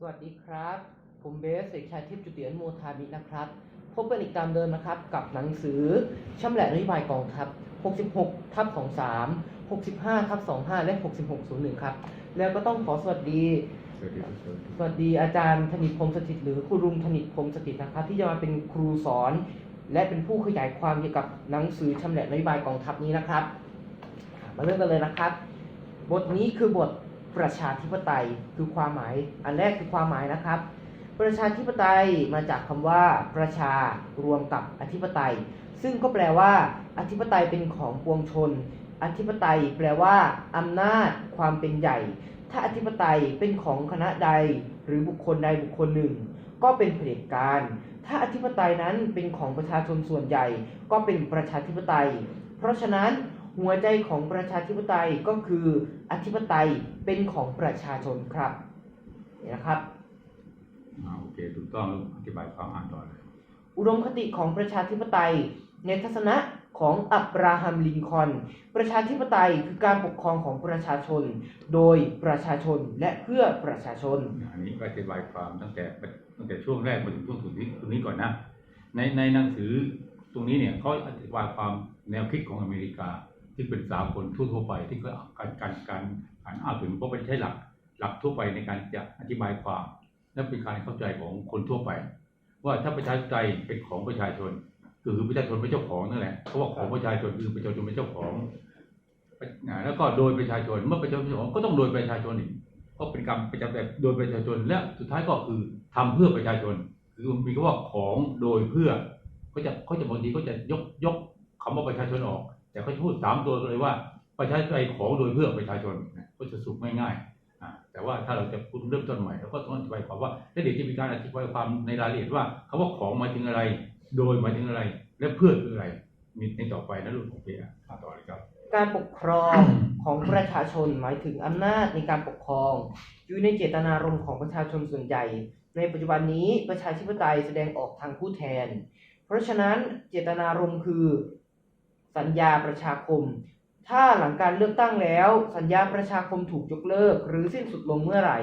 สวัสดีครับ ผมเบสเด็กชายทิพย์จุติอนุโมทามินะครับ พบกันอีกตามเดิมนะครับ กับหนังสือช่ำแหละนโยบายกองทัพ 66 ทับ 23 65 ทับ 25 และ 6601 ครับ แล้วก็ต้องขอสวัสดี สวัสดีทุกคนสวัสดีอาจารย์ธนิตพรหมสถิต หรือครูรุงธนิตพรหมสถิตนะครับ ที่จะมาเป็นครูสอน และเป็นผู้ขยายความเกี่ยวกับหนังสือชำแหละนโยบายกองทัพนี้นะครับ มาเริ่มกันเลยนะครับ บทนี้คือบท ประชาธิปไตยคือความหมาย อันแรกคือความหมายนะครับ ประชาธิปไตยมาจากคำว่าประชารวมกับอธิปไตย ซึ่งก็แปลว่า อธิปไตยเป็นของปวงชน อธิปไตยแปลว่าอำนาจ ความเป็นใหญ่ ถ้าอธิปไตยเป็นของคณะใด หรือบุคคลใดบุคคลหนึ่ง ก็เป็นเผด็จการ ถ้าอธิปไตยนั้นเป็นของประชาชนส่วนใหญ่ ก็เป็นประชาธิปไตย เพราะฉะนั้น หัวใจของประชาธิปไตยก็คืออธิปไตยเป็นของประชาชนครับนี่นะครับอ่าโอเคถูกต้องลูกอธิบายความอ่านต่อเลยอุดมคติของประชาธิปไตยในทัศนะของอับราฮัมลินคอล์นประชาธิปไตยคือการปกครองของประชาชน โดยประชาชนและเพื่อประชาชน อันนี้ก็อธิบายความตั้งแต่ตั้งแต่ช่วงแรกมาถึงช่วงสุดนี้ตรงนี้ก่อนนะ ในในหนังสือตรงนี้เนี่ยเขาอธิบายความแนวคิดของอเมริกา ที่เป็นสากลทั่วไป ที่เขาการการการอ่านอ้างถึงเพราะเป็นใช้หลักหลักทั่วไปในการจะอธิบายความ และเป็นการเข้าใจของคนทั่วไป ว่าถ้าประชาธิปไตยเป็นของประชาชนคือประชาชนเป็นเจ้าของนั่นแหละเพราะว่าของประชาชนคือประชาชนเป็นเจ้าของแล้วก็โดยประชาชนเมื่อประชาชนเป็นเจ้าของก็ต้องโดยประชาชนอีกก็เป็นกรรมประจำแบบโดยประชาชนและสุดท้ายก็คือทำเพื่อประชาชน คือมีคำว่าของโดยเพื่อเขาจะเขาจะบางทีเขาจะยกยกคำว่าประชาชนออก แต่เขาพูดสามตัวเลยว่า ประชาธิปไตยของโดยเพื่อประชาชนก็จะสุกง่ายๆอ่าแต่ว่าถ้าเราจะพูดเริ่มต้นใหม่เราก็ต้องอธิบายความว่าแล้วเดี๋ยวจะมีการอธิบายความในรายละเอียดว่าคำว่าของหมายถึงอะไร โดยหมายถึงอะไร และเพื่อคืออะไร มีในต่อไปนะลูกโอเคอ่อะต่อเลยครับการปกครองของประชาชนหมายถึงอำนาจในการปกครอง อยู่ในเจตนารมณ์ของประชาชนส่วนใหญ่ ในปัจจุบันนี้ประชาธิปไตยแสดงออกทางผู้แทน เพราะฉะนั้นเจตนารมณ์คือ สัญญาประชาคม ถ้าหลังการเลือกตั้งแล้ว สัญญาประชาคมถูกยกเลิก หรือสิ้นสุดลงเมื่อไหร่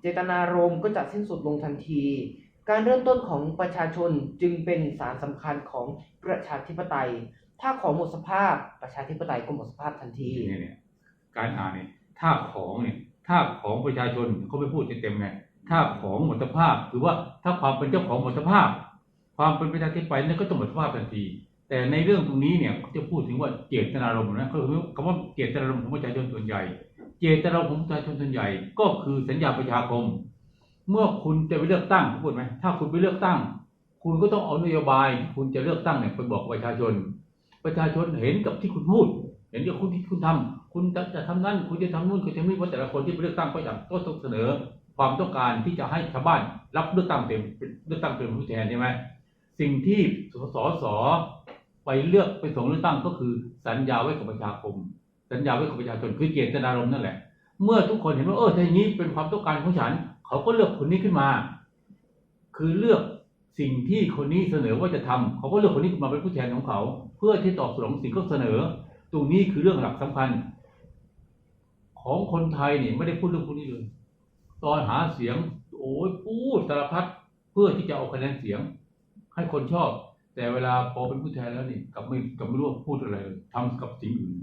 เจตนารมณ์ก็จะสิ้นสุดลงทันที การเริ่มต้นของประชาชนจึงเป็นสารสำคัญของประชาธิปไตย ถ้าของหมดสภาพประชาธิปไตยก็หมดสภาพทันทีเนี่ยเนี่ยการอ่านเนี่ยถ้าของเนี่ยถ้าของประชาชนเขาไม่พูดเต็มๆไงถ้าของหมดสภาพคือว่าถ้าความเป็นเจ้าของหมดสภาพ ความเป็นประชาธิปไตยนั่นก็ต้องหมดสภาพทันที แต่ในเรื่องตรงนี้เนี่ยเขาจะพูดถึงว่าเจตนารมณ์นะคือคำว่าเจตนารมณ์ของประชาชนส่วนใหญ่ เจตนารมณ์ของประชาชนส่วนใหญ่ ก็คือสัญญาประชาคม เมื่อคุณจะไปเลือกตั้งพูดไหมถ้าคุณไปเลือกตั้ง คุณก็ต้องเอานโยบายที่คุณจะเลือกตั้งเนี่ยไปบอกประชาชน ประชาชนเห็นกับที่คุณพูด เห็นกับคุณที่คุณทำคุณจะจะทำนั่น คุณจะทำนู่นคุณจะทำนี่ว่าแต่ละคนที่ไปเลือกตั้งก็จะก็ต้องเสนอ ความต้องการที่จะให้ชาวบ้านรับเลือกตั้งเป็นเลือกตั้งเป็นผู้แทนใช่ไหมสิ่งที่สสส ไปเลือกไปส่งเลือกตั้งก็คือสัญญาไว้กับประชาคม สัญญาไว้กับประชาชนคือเจตนารมณ์นั่นแหละ เมื่อทุกคนเห็นว่าเออถ้าอย่างนี้เป็นความต้องการของฉัน เขาก็เลือกคนนี้ขึ้นมา คือเลือกสิ่งที่คนนี้เสนอว่าจะทำเขาก็เลือกคนนี้ขึ้นมาเป็นผู้แทนของเขา เพื่อที่ตอบสนองสิ่งที่เขาเสนอ ตรงนี้คือเรื่องหลักสำคัญ ของคนไทยเนี่ยไม่ได้พูดเรื่องพวกนี้เลย ตอนหาเสียง โอ้ยพูดสารพัดเพื่อที่จะเอาคะแนนเสียง ให้คนชอบ แต่เวลาพอเป็นผู้แทนแล้วนี่กับไม่กับไม่รู้ว่าพูดอะไรเลยทำกับสิ่งอื่น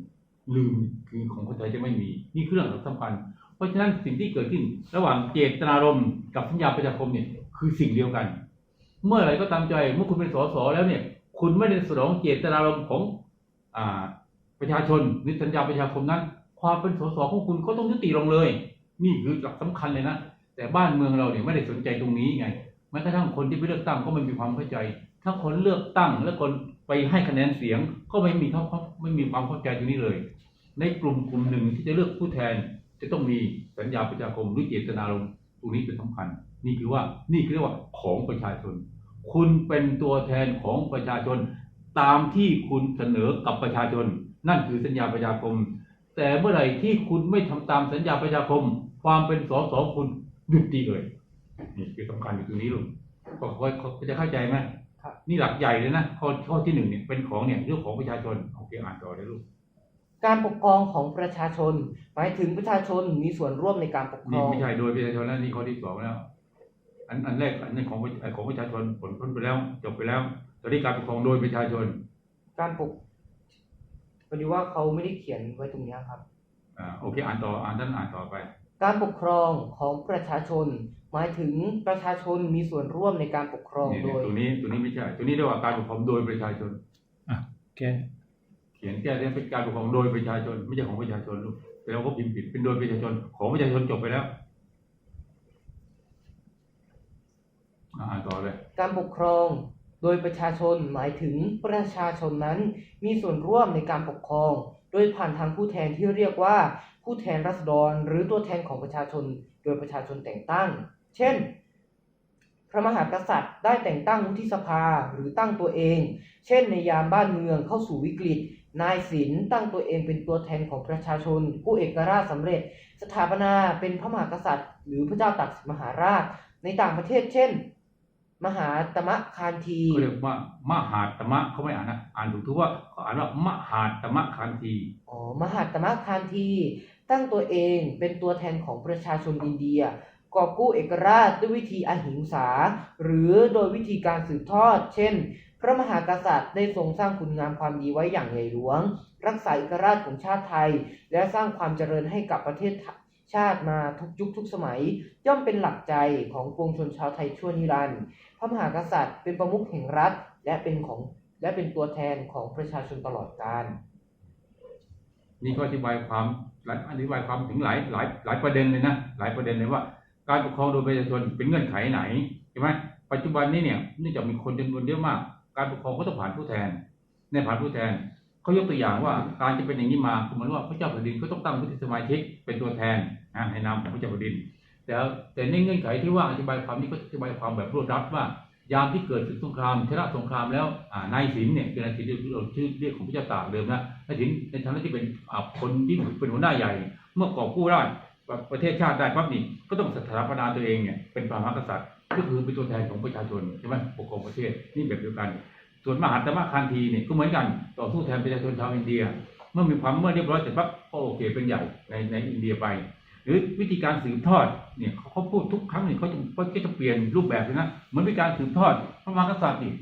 ลืมคือของคนไทยจะไม่มีนี่คือเรื่องสำคัญเพราะฉะนั้นสิ่งที่เกิดขึ้น ระหว่างเจตนารมณ์กับสัญญาประชาคมเนี่ยคือสิ่งเดียวกัน เมื่อไรก็ตามใจเมื่อคุณเป็นสสแล้วเนี่ย คุณไม่ได้สนองเจตนารมณ์ของอ่าประชาชนหรือสัญญาประชาคมนั้น ความเป็นสสของคุณก็ต้องยุติลงเลย นี่คือหลักสำคัญเลยนะแต่บ้านเมืองเราเนี่ยไม่ได้สนใจตรงนี้ไงแม้กระทั่งคนที่ไปเลือกตั้งก็ไม่มีความเข้าใจ ถ้าคนเลือกตั้งและคนไปให้คะแนนเสียงก็ไม่มีเขาไม่มีความเข้าใจตรงนี้เลย ในกลุ่มกลุ่มหนึ่งที่จะเลือกผู้แทน จะต้องมีสัญญาประชาคมหรือเจตนารมณ์ตรงนี้เป็นสำคัญ นี่คือว่านี่คือเรียกว่าของประชาชน คุณเป็นตัวแทนของประชาชน ตามที่คุณเสนอกับประชาชน นั่นคือสัญญาประชาคม แต่เมื่อไหร่ที่คุณไม่ทำตามสัญญาประชาคม ความเป็นสสคุณหยุดดีเลยนี่คือสำคัญอยู่ตรงนี้ลุงก็เขาจะเข้าใจไหม นี่หลักใหญ่เลยนะข้อข้อที่หนึ่งเนี่ยเป็นของเนี่ยเรื่องของประชาชนโอเคอ่านต่อเลยลูกการปกครองของประชาชน หมายถึงประชาชนมีส่วนร่วมในการปกครนี่อง ไม่ใช่โดยประชาชนแล้วนี่ข้อที่สองแล้ว อันอันแรกอันนั้นของไอ้ของประชาชนผลพ้นไปแล้วจบไปแล้วตอนนี้การปกครองโดยประชาชน การปกพอดีว่าเขาไม่ได้เขียนไว้ตรงเนี้ยครับ อ่าโอเคอ่านต่ออ่านท่านอ่านต่อไป การปกครองของประชาชน หมายถึงประชาชนมีส่วนร่วมในการปกครองนี่โดยตัวนี้ตัวนี้ไม่ใช่ ตัวนี้เรียกว่าการปกครองโดยประชาชนแกเขียนแก้เนี่ยเป็นการปกครองโดยประชาชน ไม่ใช่ของประชาชนลูกแต่เราก็พิมพ์ผิดเป็นโดยประชาชน ของประชาชนจบไปแล้วอ่าอ่านต่อเลยการปกครองโดยประชาชนหมายถึงประชาชนนั้นมีส่วนร่วมในการปกครอง โดยผ่านทางผู้แทนที่เรียกว่า ผู้แทนราษฎร หรือตัวแทนของประชาชน โดยประชาชนแต่งตั้ง เช่น พระมหากษัตริย์ได้แต่งตั้งวุฒิสภาหรือตั้งตัวเอง เช่นในยามบ้านเมืองเข้าสู่วิกฤต นายศิลป์ตั้งตัวเองเป็นตัวแทนของประชาชน ผู้เอกราชสำเร็จ สถาปนาเป็นพระมหากษัตริย์ หรือพระเจ้าตากสินมหาราช ในต่างประเทศ เช่น มหาตมะคานทีเขาเรียกว่ามหาตมะเขาไม่อ่านนะอ่านถูกทุกว่าเขาอ่านว่ามหาตมะคันธีอ๋อมหาตมะคานทีตั้งตัวเองเป็นตัวแทนของประชาชนอินเดีย กอบกู้เอกราชด้วยวิธีอหิงสา หรือโดยวิธีการสืบทอด เช่น พระมหากษัตริย์ได้ทรงสร้างคุณงามความดีไว้อย่างใหญ่หลวง รักษาเอกราชของชาติไทย และสร้างความเจริญให้กับประเทศชาติมาทุกยุคทุกสมัย ย่อมเป็นหลักใจของปวงชนชาวไทยชั่วนิรันดร์พระมหากษัตริย์เป็นประมุขแห่งรัฐ และเป็นของและเป็นตัวแทนของประชาชนตลอดกาลนี่ก็อธิบายความอธิบายความถึงหลายหลายหลายประเด็นเลยนะ หลายประเด็นเลยว่า การปกครองโดยประชาชนเป็นเงื่อนไขไหนใช่ไหมปัจจุบันนี้เนี่ยเนื่องจากมีคนจำนวนเยอะมาก การปกครองก็ต้องผ่านผู้แทนในผ่านผู้แทนเขายกตัวอย่างว่าการจะเป็นอย่างนี้มาคือมือนว่าพระเจ้าแผ่นดินก็ต้องตั้งวุฒิสมาชิกเป็นตัวแทนนะในนามของพระเจ้าแผ่นดิน แต่แต่ในเงื่อนไขที่ว่าอธิบายความนี้ก็อธิบายความแบบรวดรัดว่ายามที่เกิดศึกสงครามชนะสงครามแล้วนายสินเนี่ยคือนายสินที่เราชื่อเรียกของพระเจ้าตากเดิมนะนายสินในฐานะที่เป็นคนที่เป็นหัวหน้าใหญ่ เมื่อกอบกู้ได้ ประเทศชาติได้ปั๊บนี่ก็ต้องสถาปนาตัวเองเนี่ยเป็นพระมหากษัตริย์ก็คือเป็นตัวแทนของประชาชนใช่ไหมปกครองประเทศนี่แบบเดียวกัน ส่วนมหาตมะคันธีเนี่ยก็เหมือนกันต่อสู้แทนประชาชนชาวอินเดีย เมื่อมีความเมื่อเรียบร้อยเสร็จปั๊บก็โอเคเป็นใหญ่ในในอินเดียไป หรือวิธีการสืบทอดเนี่ยเขาพูดทุกครั้งเนี่ยเขาจะเขาจะเปลี่ยนรูปแบบเลยนะเหมือนเป็นการสืบทอดพระมหากษัตริย์นี่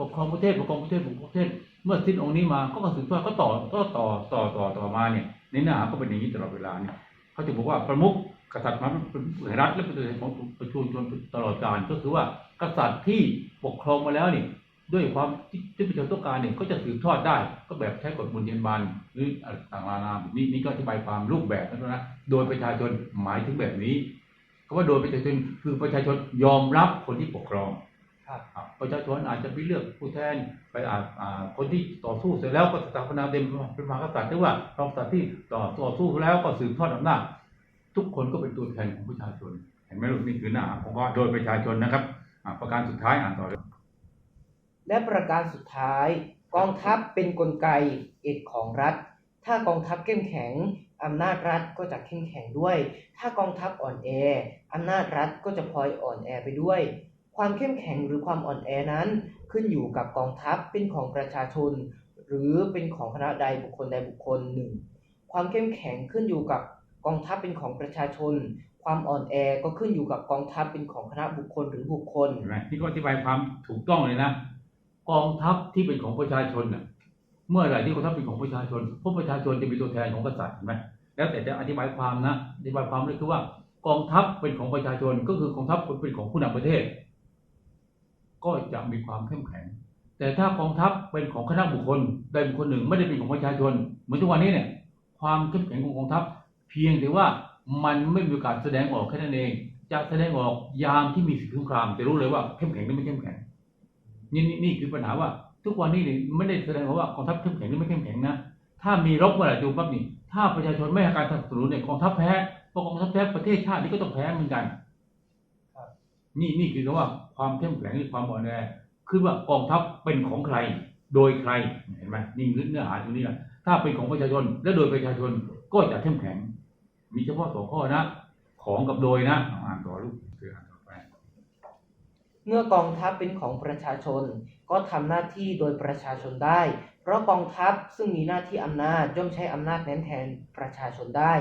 ปกครองประเทศปกครองประเทศปกครองประเทศ เมื่อสิ้นองค์นี้มาก็มาสืบทอดก็ต่อก็ต่อต่อต่อต่อมาเนี่ยในเนื้อหาก็เป็นอย่างนี้ตลอดเวลาเนี่ย เขาจะบอกว่าประมุขกษัตริย์มาเป็นรัฐและเป็นตัวแทนของประชาชนตลอดกาลก็คือว่ากษัตริย์ที่ปกครองมาแล้วนี่ด้วยความที่ประชาชนต้องการเนี่ยก็จะสืบทอดได้ ก็แบบใช้กฎมนเยนบานหรืออะไรต่างๆนานาแบบนี้นี่ก็อธิบายความรูปแบบนั้นนะโดยประชาชนหมายถึงแบบนี้คำว่าโดยประชาชนคือประชาชนยอมรับคนที่ปกครอง ประชาชนอาจจะไปเลือกผู้แทนไปอาอ่าคนที่ต่อสู้เสร็จแล้วก็สถาปนาเต็มเป็นมหากษัตริย์หรือว่าพระกษัตริย์ที่ต่อต่อสู้แล้วก็สืบทอดอำนาจทุกคนก็เป็นตัวแทนของประชาชน เห็นไหมลูกนี่คือหน้าของว่าโดยประชาชนนะครับประการสุดท้ายอ่านต่อเลยและประการสุดท้าย กองทัพเป็นกลไกเอกของรัฐ ถ้ากองทัพเข้มแข็งอำนาจรัฐก็จะเข้มแข็งด้วย ถ้ากองทัพอ่อนแออำนาจรัฐก็จะพลอยอ่อนแอไปด้วย ความเข้มแข็งหรือความอ่อนแอนั้น ขึ้นอยู่กับกองทัพเป็นของประชาชน หรือเป็นของคณะใดบุคคลใดบุคคลหนึ่งความเข้มแข็งขึ้นอยู่กับกองทัพเป็นของประชาชน ความอ่อนแอก็ขึ้นอยู่กับกองทัพเป็นของคณะบุคคลหรือบุคคลเห็นไหมนี่ก็อธิบายความถูกต้องเลยนะกองทัพที่เป็นของประชาชนน่ะเมื่อไหร่ที่กองทัพเป็นของประชาชนพวกประชาชนจะเป็นตัวแทนของกษัตริย์เห็นไหมแล้วแต่จะอธิบายความนะอธิบายความเลยคือว่ากองทัพเป็นของประชาชนก็คือกองทัพเป็นของผู้นำประเทศ ก็จะมีความเข้มแข็ง แต่ถ้ากองทัพเป็นของคณะบุคคลใดบุคคลหนึ่งไม่ได้เป็นของประชาชน เหมือนทุกวันนี้เนี่ยความเข้มแข็งของกองทัพ เพียงแต่ว่ามันไม่มีโอกาสแสดงออกแค่นั้นเอง จะแสดงออกยามที่มีศึกสงครามจะรู้เลยว่าเข้มแข็งหรือไม่เข้มแข็งนี่นี่นี่คือปัญหาว่า ทุกวันนี้เนี่ยไม่ได้แสดงว่ากองทัพเข้มแข็งหรือไม่เข้มแข็งนะถ้ามีรบเมื่อไหร่ดูปั๊บนี่ถ้าประชาชนไม่ให้การสนับสนุนเนี่ยกองทัพแพ้พราะกองทัพแพ้ประเทศชาตินี้ก็ต้องแพ้เหมือนกัน นี่นี่คือคำว่าความเข้มแข็งหรือความอ่อนแอคือว่ากองทัพเป็นของใคร โดยใครเห็นไหมนี่คือเนื้อหาตรงนี้แหละถ้าเป็นของประชาชนและโดยประชาชนก็จะเข้มแข็ง มีเฉพาะสองข้อนะ ของกับโดยนะอ่านต่อลูกคืออ่านต่อไปเมื่อกองทัพเป็นของประชาชน ก็ทำหน้าที่โดยประชาชนได้ เพราะกองทัพซึ่งมีหน้าที่อำนาจย่อมใช้อำนาจนั้นแทนประชาชนได้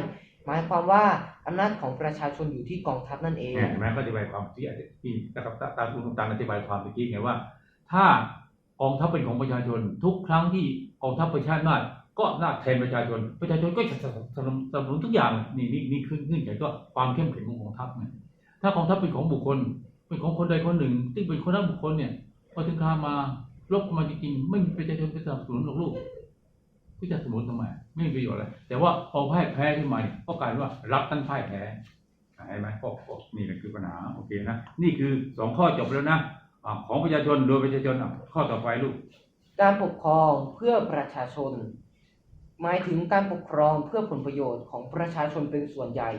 หมายความว่าอำนาจของประชาชนอยู่ที่กองทัพนั่นเองเนี่ยเห็นไหมก็อธิบายความที่ที่นะครับตามคุณตาลอธิบายความเมื่อกี้ไงว่า ถ้ากองทัพเป็นของประชาชน ทุกครั้งที่กองทัพประชาชนก็อำนาแทนประชาชน ประชาชนก็จะสนับสนุนทุกอย่างนี่นี่นี่ขึ้นขึ้นแต่ก็ความเข้มแข็งของกองทัพไงถ้ากองทัพเป็นของบุคคล เป็นของคนใดคนหนึ่ง ที่เป็นคนนั้นบุคคลเนี่ยพอถึงคามารบมาจริงๆไม่มีประชาชนไปสนับสนุนหรอกลูก ก็จะสนุนทำไมไม่มีประโยชน์อะไรแต่ว่าพอพ่ายแพ้ขึ้นมาเนี่ยก็กลายเป็นว่ารับตั้นพ่ายแพ้เห็นไหมก็นี่แหละคือปัญหาโอเคนะนี่คือสองข้อจบแล้วนะของประชาชนโดยประชาชนข้อต่อไปลูกการปกครองเพื่อประชาชน หมายถึงการปกครองเพื่อผลประโยชน์ของประชาชนเป็นส่วนใหญ่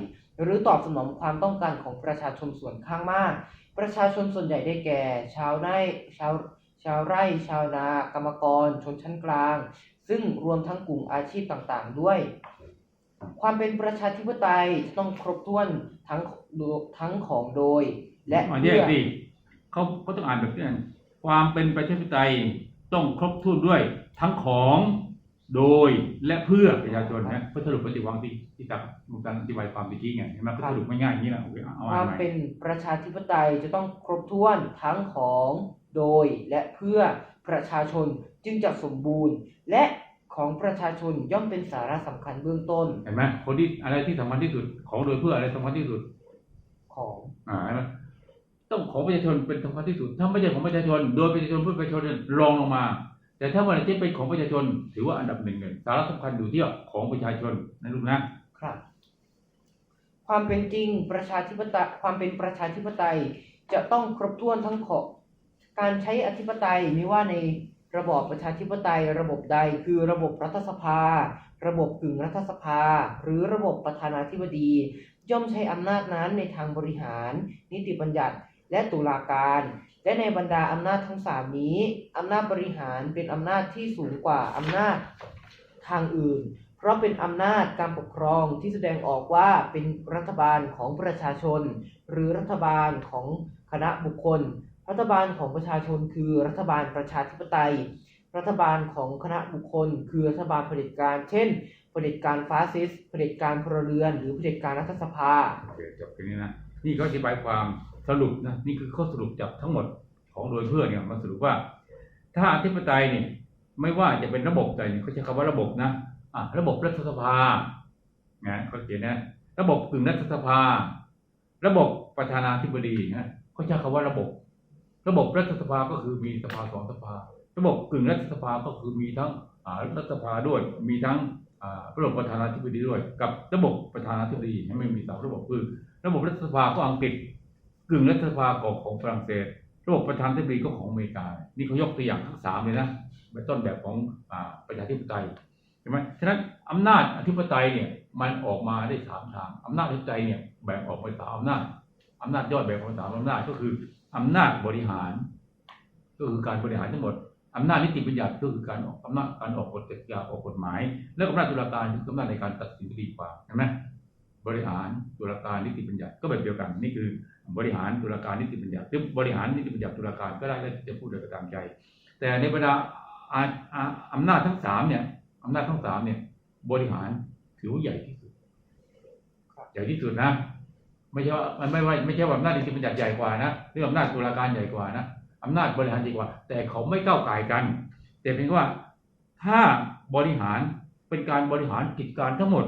หรือตอบสนองความต้องการของประชาชนส่วนข้างมาก ประชาชนส่วนใหญ่ได้แก่ ชาวไร่ชาวชาวไร่ ชาวนากรรมกร ชนชั้นกลาง ซึ่งรวมทั้งกลุ่มอาชีพต่างๆ ด้วย ความเป็นประชาธิปไตยจะต้องครบถ้วนทั้งทั้งของโดย และอ่าแยเพื่กอดิเขาเขาต้องอ่านแบบนี้นะความเป็นประชาธิปไตยต้องครบถ้วนด้วย ทั้งของโดยและเพื่อประชาชนนะเพื่อสรุปปฏิวัติที่ที่ตักมุการอธิบายความเมื่อกี้ไงเห็นไหมก็สรุปไม่ง่ายอย่างนี้นะโอเคเอาคอ่านวามใหม่เป็นประชาธิปไตยจะต้องครบถ้วนทั้งของโดยและเพื่อ ประชาชนจึงจะสมบูรณ์ และของประชาชนย่อมเป็นสาระสำคัญเบื้องต้นเห็นไหมคนที่อะไรที่สำคัญที่สุดของโดยเพื่ออะไรสำคัญที่สุด ของอ่าเห็นไหมต้องของประชาชนเป็นสำคัญที่สุด ถ้าไม่ใช่ของประชาชน โดยประชาชนเพื่อประชาชนเนี่ยรองลงมา แต่ถ้าวันไหนที่เป็นของประชาชน ถือว่าอันดับหนึ่งเลยสาระสำคัญอยู่ที่ของประชาชนนะลูกนะครับ ความเป็นจริงประชาธิปไตยความเป็นประชาธิปไตยจะต้องครบถ้วนทั้งของ การใช้อธิปไตยไม่ว่าในระบอบประชาธิปไตยระบบใดคือระบบรัฐสภา ระบบกึ่งรัฐสภา หรือระบบประธานาธิบดี ย่อมใช้อำนาจนั้นในทางบริหาร นิติบัญญัติ และตุลาการ และในบรรดาอำนาจทั้งสามนี้อำนาจบริหารเป็นอำนาจที่สูงกว่าอำนาจทางอื่น เพราะเป็นอำนาจการปกครองที่แสดงออกว่าเป็นรัฐบาลของประชาชน หรือรัฐบาลของคณะบุคคล รัฐบาลของประชาชนคือรัฐบาลประชาธิปไตย รัฐบาลของคณะบุคคล คือรัฐบาลเผด็จการ เช่นเผด็จการฟาสซิสต์เผด็จการพลเรือน หรือเผด็จการรัฐสภาโอเคจบแค่นี้นะนี่เขาอธิบายความสรุปนะนี่คือข้อสรุปจากทั้งหมดของโดยเพื่อเนี่ยมาสรุปว่า ถ้าอธิปไตยเนี่ยไม่ว่าจะเป็นระบบใดเนี่ยเขาใช้คำว่าระบบนะอะระบบรัฐสภานะเขาเขียนนะ ระบบกึ่งรัฐสภา ระบบประธานาธิบดีนะเขาใช้คำว่าระบบ ระบบรัฐสภาก็คือมีสภาสองสภา ระบบกึ่งรัฐสภาก็คือมีทั้งรัฐสภาด้วย มีทั้งระบบประธานาธิบดีด้วย กับระบบประธานาธิบดีไม่มีสามระบบคือ ระบบรัฐสภาก็อังกฤษกึ่งรัฐสภาของของฝรั่งเศส ระบบประธานาธิบดีก็ของอเมริกา นี่เขายกตัวอย่างทั้งสามเลยนะเป็นต้นแบบของอ่าประชาธิปไตยใช่ไหมฉะนั้นอำนาจอธิปไตยเนี่ยมันออกมาได้สามทางอำนาจอธิปไตยเนี่ยแบ่งออกเป็นสามอำนาจอำนาจย่อยแบ่งออกเป็นสามอำนาจก็คือ อำนาจบริหาร ก็คือการบริหารทั้งหมดอำนาจนิติบัญญัติก็คือการออกอำนาจการออกกฎกติกาออกกฎหมาย และอำนาจตุลาการคืออำนาจในการตัดสินคดีความเห็นไหมบริหารตุลาการนิติบัญญัติก็แบบเดียวกันนี่คือบริหารตุลาการนิติบัญญัติหรือบริหารนิติบัญญัติตุลาการก็ได้แล้วจะพูดโดยกระตามใจ แต่ในบรรดาอาอาอำนาจทั้งสามเนี่ยอำนาจทั้งสามเนี่ย บริหารถือว่าใหญ่ที่สุดครับใหญ่ที่สุดนะ ไม่ใช่ว่ามันไม่ว่าไม่ใช่ว่าอำนาจนิติบัญญัติใหญ่กว่านะหรืออำนาจตุลาการใหญ่กว่านะอำนาจบริหารใหญ่กว่า แต่เขาไม่ก้าวไก่กัน แต่เพียงว่าถ้าบริหารเป็นการบริหารกิจการทั้งหมด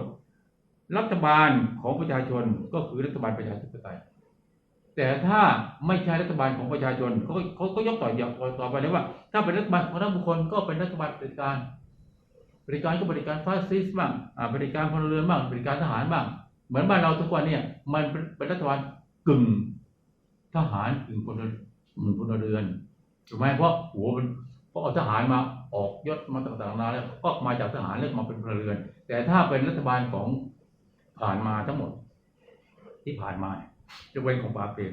รัฐบาลของประชาชนก็คือรัฐบาลประชาธิปไตย แต่ถ้าไม่ใช่รัฐบาลของประชาชนเขาเขาก็ยกต่อยกต่อไปเลยว่า ถ้าเป็นรัฐบาลของนักบุคคลก็เป็นรัฐบาลเผด็จการบริการก็บริการฟาสซิสต์บ้างบริการพลเรือนบ้างบริการทหารบ้าง เหมือนบ้านเราทุกวันเนี่ย มันเป็นรัฐบาลกึ่งทหารกึ่งพลเรือนกึ่งพลเรือนถูกไหมเพราะหัวมันเพราะเอาทหารมาออกยศมาต่างๆนานาแล้วก็มาจากทหารแล้วมาเป็นพลเรือน แต่ถ้าเป็นรัฐบาลของผ่านมาทั้งหมด ที่ผ่านมาจะเป็นของปาเปรม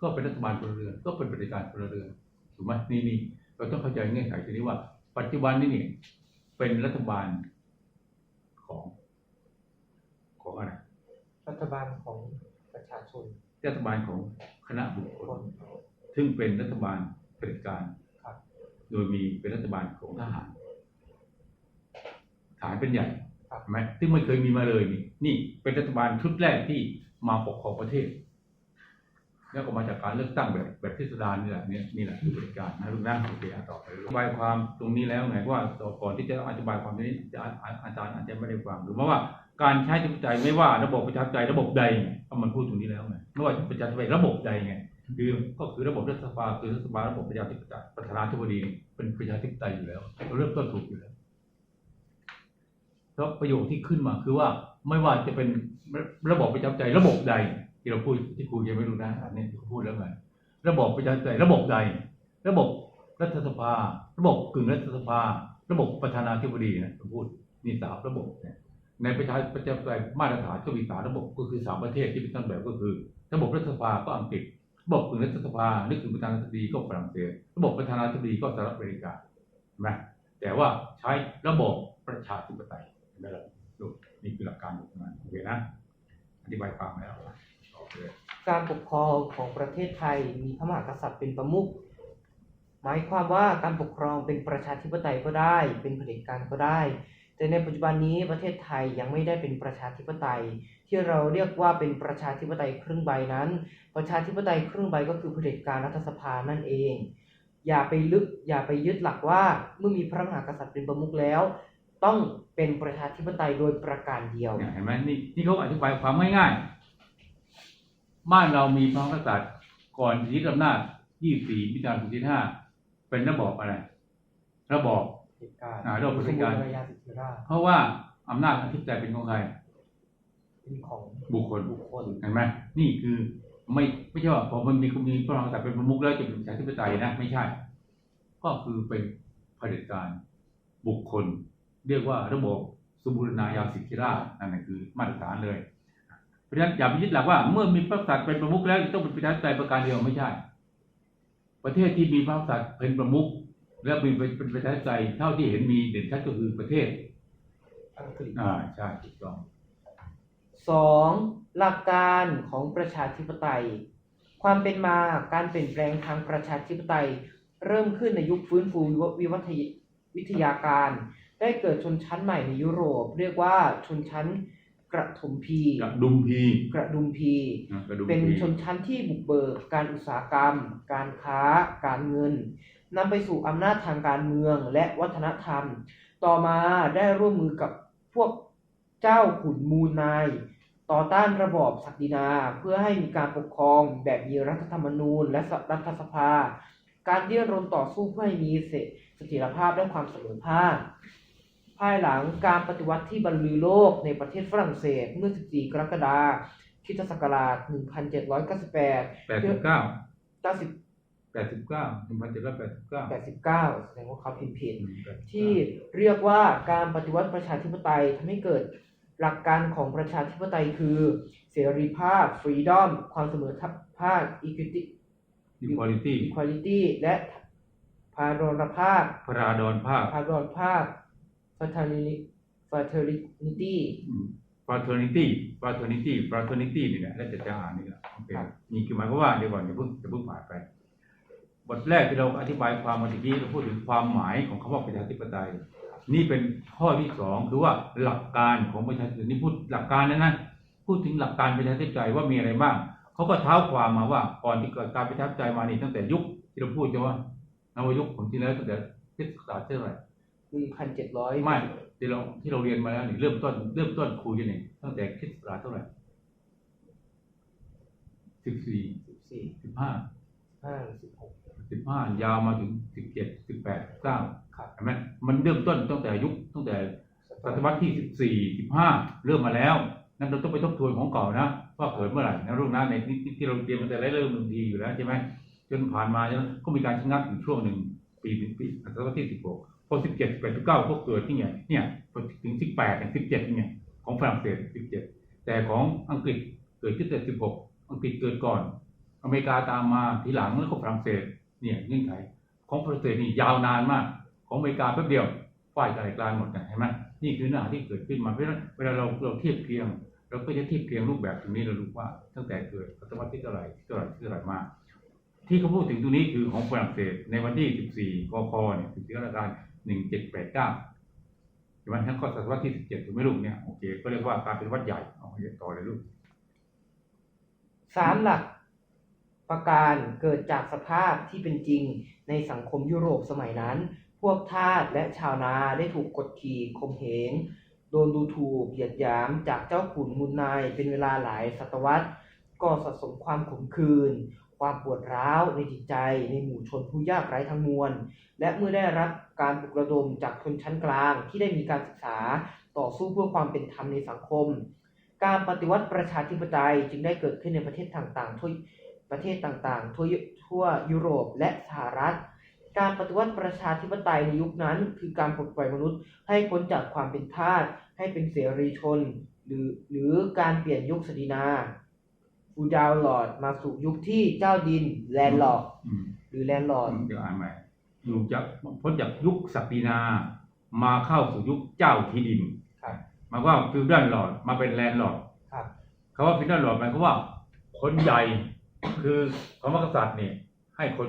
ก็เป็นรัฐบาลพลเรือนก็เป็นบริการพลเรือนถูกไหมนี่นี่เราต้องเข้าใจเงื่อนไขตรงนี้ว่า ปัจจุบันนี้นี่เป็นรัฐบาลของ ของอะไร รัฐบาลของประชาชน รัฐบาลของคณะบุคคคลนซึ่งเป็นรัฐบาลเผด็จการครับโดยมีเป็นรัฐบาลของทหารทหารเป็นใหญ่ครับเห็นไหมซึ่งไม่เคยมีมาเลยนี่นี่เป็นรัฐบาลชุดแรกที่มาปกครองประเทศ แล้วก็มาจากการเลือกตั้งแบบแบบพิสดารนี่แหละเนี่ยนี่แหละคือประเด็จการนะลูกนะโอเคอะต่อไปอธิบายความตรงนี้แล้วไงว่าก่อนที่จะอธิบายความนี้อาจารย์อาจารย์อาจจะไม่ได้ฟังหรือว่า การใช้จิตใจไม่ว่าระบบประชาธิปไตยระบบใดไงก็มันพูดตรงนี้แล้วไงไม่ว่าประชาธิปไตยระบบใดไงคือก็คือระบบรัฐสภาคือรัฐสภาระบบประชาธิปไตยประธานาธิบดีเป็นประชาธิปไตยอยู่แล้วเราเริ่มต้นถูกอยู่แล้วแล้วประโยคที่ขึ้นมาคือว่าไม่ว่าจะเป็นระบบประชาธิปไตยระบบใด ที่เราพูดที่ครูยังไม่รู้นะอันนี้ที่เขาพูดแล้วไงระบบประชาธิปไตยระบบใด ระบบรัฐสภา ระบบกึ่งรัฐสภา ระบบประธานาธิบดีนะผมพูดนี่สามระบบเนี่ย ในประชาประชาธิปไตยมาตรฐานก็มีสามระบบก็คือสามประเทศที่เป็นต้นแบบก็คือ ระบบรัฐสภาก็อังกฤษระบบรัฐสภานึกถึงประธานาธิบดีก็ฝรั่งเศสระบบประธานาธิบดีก็สหรัฐอเมริกาเห็นไหมแต่ว่าใช้ระบบประชาธิปไตยเห็นไหมล่ะดูนี่คือหลักการของนั้นโอเคนะอธิบายความแล้วโอเคการปกครองของประเทศไทยมีพระมหากษัตริย์เป็นประมุขหมายความว่าการปกครองเป็นประชาธิปไตยก็ได้ เป็นเผด็จการก็ได้ แต่ในปัจจุบันนี้ประเทศไทยยังไม่ได้เป็นประชาธิปไตย ที่เราเรียกว่าเป็นประชาธิปไตยครึ่งใบนั้น ประชาธิปไตยครึ่งใบก็คือเผด็จการรัฐสภานั่นเอง อย่าไปลึกอย่าไปยึดหลักว่าเมื่อมีพระมหากษัตริย์เป็นประมุขแล้ว ต้องเป็นประชาธิปไตยโดยประการเดียวเห็นไหมนี่นี่เขาอธิบายความง่ายๆบ้านเรามีพระมหากษัตริย์ก่อนยึดอำนาจ 24มิถุนายน25เป็นระบอบอะไรระบอบ เผด็จการอ่าระบบเผด็จการสมบูรณาญาสิทธิราชย์เพราะว่าอำนาจอธิปไตยเป็นของใครเป็นของบุคคลบุคคลเห็นไหมนี่คือไม่ไม่ใช่ว่าพอมันมีมีพระมหากษัตริย์เป็นประมุขแล้วจะเป็นประชาธิปไตยนะไม่ใช่ ก็คือเป็นเผด็จการบุคคล เรียกว่าระบบสมบูรณาญาสิทธิราชย์นั่นนะคือมาตรฐานเลย เพราะฉะนั้นอย่าไปยึดหลักว่าเมื่อมีพระมหากษัตริย์เป็นประมุขแล้วจะต้องเป็นประชาธิปไตยประการเดียวไม่ใช่ ประเทศที่มีพระมหากษัตริย์เป็นประมุข และมีเป็นประชาธิปไตยเท่าที่เห็นมีเด่นชัดก็คือประเทศอังกฤษอ่าใช่ถูกต้องสองหลักการของประชาธิปไตย ความเป็นมาการเปลี่ยนแปลงทางประชาธิปไตย เริ่มขึ้นในยุคฟื้นฟูวิวัฒยวิทยาการ ได้เกิดชนชั้นใหม่ในยุโรป เรียกว่าชนชั้นกระถมพีกระดุมพีกระดุมพีนะกระดุมเป็นพีชนชั้นที่บุกเบิกการอุตสาหกรรม การค้า การเงิน นำไปสู่อำนาจทางการเมืองและวัฒนธรรม ต่อมาได้ร่วมมือกับพวกเจ้าขุนมูลนาย ต่อต้านระบอบศักดินา เพื่อให้มีการปกครองแบบมีรัฐธรรมนูญและรัฐสภา การดิ้นรนต่อสู้เพื่อให้มีเสถียรภาพและความเสมอภาคภายหลังการปฏิวัติที่บรรลือโลกในประเทศฝรั่งเศสเมื่อ 14 กรกฎาคมคริสตศักราช 1798แปดเก้า90 แปดสิบเก้าหนึ่งพันเจ็ดร้อยแปดสิบเก้า89แสดงว่าเขาพิมพ์ผิด ที่เรียกว่าการปฏิวัติประชาธิปไตยทำให้เกิดหลักการของประชาธิปไตยคือเสรีภาพ freedom ความเสมอภาค equity อิควอลิตี้ equality และพาดรภาพพราดอนภาพพาดรภาพ fraternity fraternity ฟราเทอร์นิตี้ฟราเทอร์นิตี้ฟราเทอร์นิตี้นี่แหละแล้วจะจะอ่านนี่แหละโอเคครับนี่คือหมายความว่าเดี๋ยวก่อนอย่าเพิ่งอย่าเพิ่งผ่านไป บทแรกที่เราอธิบายความมาทีนี้เราพูดถึงความหมายของคำว่าประชาธิปไตย นี่เป็นข้อที่สองคือว่าหลักการของประชาธิปไตยนี่พูดหลักการนะนะพูดถึงหลักการประชาธิปไตยว่ามีอะไรบ้างเขาก็เท้าความมาว่าก่อนที่เกิดการประชาธิปไตยมานี่ตั้งแต่ยุคที่เราพูดใช่ไหมนวยุคของที่แล้วตั้งแต่คริสตศักราชเท่าไหร่1,700ไม่ที่เราที่เราเรียนมาแล้วนี่เริ่มต้นเริ่มต้นคุยกันนี่ตั้งแต่คริสตศักราชเท่าไหร่สิบสี่14สิบห้า5 16สิบห้ายาวมาถึงสิบเจ็ดสิบแปดสิบเก้าครับเห็นไหมมันเริ่มต้นตั้งแต่ยุคตั้งแต่ศตวรรษที่สิบสี่สิบห้าเริ่มมาแล้วนั่นเราต้องไปทบทวนของเก่านะว่าเกิดเมื่อไหร่นะรุ่นนั้นในที่ที่เราเรียนมาแต่แรกเริ่มดีอยู่แล้วใช่ไหมจนผ่านมาแล้วก็มีการชะงักอยู่ช่วงหนึ่งปีปีปีศตวรรษที่สิบหกพอสิบเจ็ดสิบแปดสิบเก้าก็เกิดที่ไงเนี่ยพอถึงสิบแปดถึงสิบเจ็ดนี่ไงของฝรั่งเศสสิบเจ็ดแต่ของอังกฤษเกิดขึ้นแต่สิบหกอังกฤษเกิดก่อน อเมริกาตามมาทีหลังแล้วก็ฝรั่งเศส เนี่ยเงื่อนไข ของฝรั่งเศสนี่ยาวนานมาก ของอเมริกาแป๊บเดียวฝ่ายกลายกลางหมดนะเห็นไหมนี่คือเนื้อหาที่เกิดขึ้นมาเพราะฉะนั้นเวลาเราเราเทียบเคียงเราก็จะเทียบเคียงรูปแบบตรงนี้เรารู้ว่าตั้งแต่เกิดศตวรรษที่เท่าไหร่ที่เท่าไหร่ที่เท่าไหร่มา ที่เขาพูดถึงตรงนี้คือของฝรั่งเศสในวันที่ 14กคเนี่ย14กรกฎาคม1789ใช่ไหมทั้งข้อศตวรรษที่สิบเจ็ดถูกไหมลูกเนี่ยโอเคก็เรียกว่าการเป็นวัดใหญ่เอาเรียต่อเลยลูกสามหลัก ประการเกิดจากสภาพที่เป็นจริงในสังคมยุโรปสมัยนั้น พวกทาสและชาวนาได้ถูกกดขี่ข่มเหง โดนดูถูกเหยียดหยามจากเจ้าขุนมูลนายเป็นเวลาหลายศตวรรษ ก็สะสมความขมขื่นความปวดร้าวในจิตใจในหมู่ชนผู้ยากไร้ทั้งมวล และเมื่อได้รับการปลุกระดมจากชนชั้นกลางที่ได้มีการศึกษาต่อสู้เพื่อความเป็นธรรมในสังคม การปฏิวัติประชาธิปไตยจึงได้เกิดขึ้นในประเทศต่างๆทั่ว ประเทศต่างๆ ทั่วทั่วยุโรปและสหรัฐ การปฏิวัติประชาธิปไตยในยุคนั้น คือการปลดปล่อยมนุษย์ให้พ้นจากความเป็นทาสให้เป็นเสรีชน หรือหรือการเปลี่ยนยุคสดีนาฟูดาวลอร์ดมาสู่ยุคที่เจ้าดินแลนด์ลอร์ดอืมหรือแลนด์ลอร์ดเดี๋ยวอ่านใหม่อยู่จากพ้นจากยุคศักดินา มาเข้าสู่ยุคเจ้าที่ดินครับหมายความว่าฟิวดัลลอร์ดมาเป็นแลนด์ลอร์ดครับคำว่าฟิวดัลลอร์ดหมายความว่าคนใหญ่ คือคำว่ากษัตริย์เนี่ยให้คน